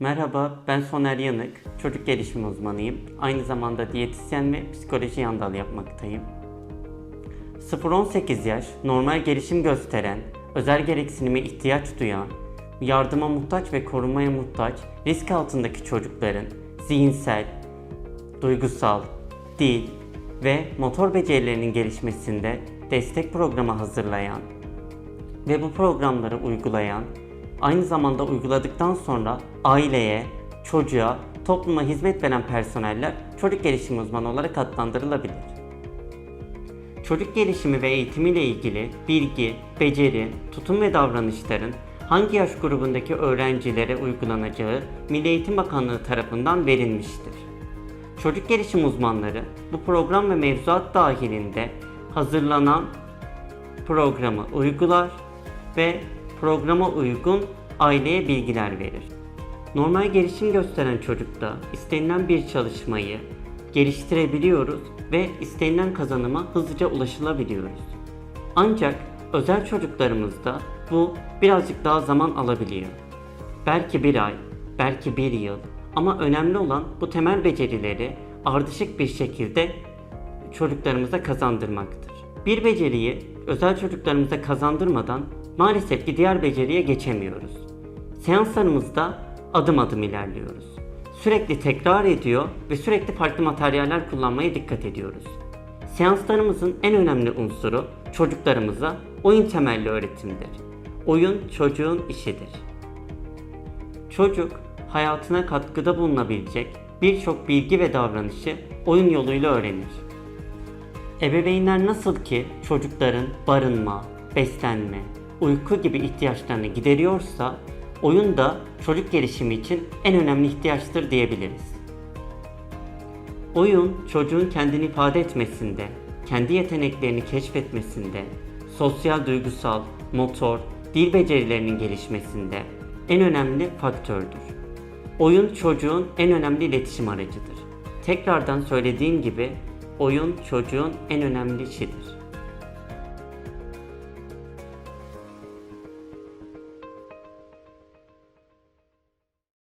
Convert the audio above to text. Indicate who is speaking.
Speaker 1: Merhaba, ben Soner Yanık, çocuk gelişim uzmanıyım. Aynı zamanda diyetisyen ve psikoloji yan dal yapmaktayım. 0-18 yaş, normal gelişim gösteren, özel gereksinime ihtiyaç duyan, yardıma muhtaç ve korunmaya muhtaç, risk altındaki çocukların zihinsel, duygusal, dil ve motor becerilerinin gelişmesinde destek programı hazırlayan ve bu programları uygulayan, aynı zamanda uyguladıktan sonra aileye, çocuğa, topluma hizmet veren personeller çocuk gelişim uzmanı olarak adlandırılabilir. Çocuk gelişimi ve eğitimi ile ilgili bilgi, beceri, tutum ve davranışların hangi yaş grubundaki öğrencilere uygulanacağı Milli Eğitim Bakanlığı tarafından verilmiştir. Çocuk gelişim uzmanları bu program ve mevzuat dahilinde hazırlanan programı uygular ve programa uygun aileye bilgiler verir. Normal gelişim gösteren çocukta istenilen bir çalışmayı geliştirebiliyoruz ve istenilen kazanıma hızlıca ulaşılabiliyoruz. Ancak özel çocuklarımızda bu birazcık daha zaman alabiliyor. Belki bir ay, belki bir yıl ama önemli olan bu temel becerileri ardışık bir şekilde çocuklarımıza kazandırmaktır. Bir beceriyi özel çocuklarımıza kazandırmadan maalesef ki diğer beceriye geçemiyoruz. Seanslarımızda adım adım ilerliyoruz. Sürekli tekrar ediyor ve sürekli farklı materyaller kullanmaya dikkat ediyoruz. Seanslarımızın en önemli unsuru çocuklarımıza oyun temelli öğretimdir. Oyun çocuğun işidir. Çocuk hayatına katkıda bulunabilecek birçok bilgi ve davranışı oyun yoluyla öğrenir. Ebeveynler nasıl ki çocukların barınma, beslenme, uyku gibi ihtiyaçlarını gideriyorsa, oyun da çocuk gelişimi için en önemli ihtiyaçtır diyebiliriz. Oyun çocuğun kendini ifade etmesinde, kendi yeteneklerini keşfetmesinde, sosyal, duygusal, motor, dil becerilerinin gelişmesinde en önemli faktördür. Oyun çocuğun en önemli iletişim aracıdır. Tekrardan söylediğim gibi oyun çocuğun en önemli işidir.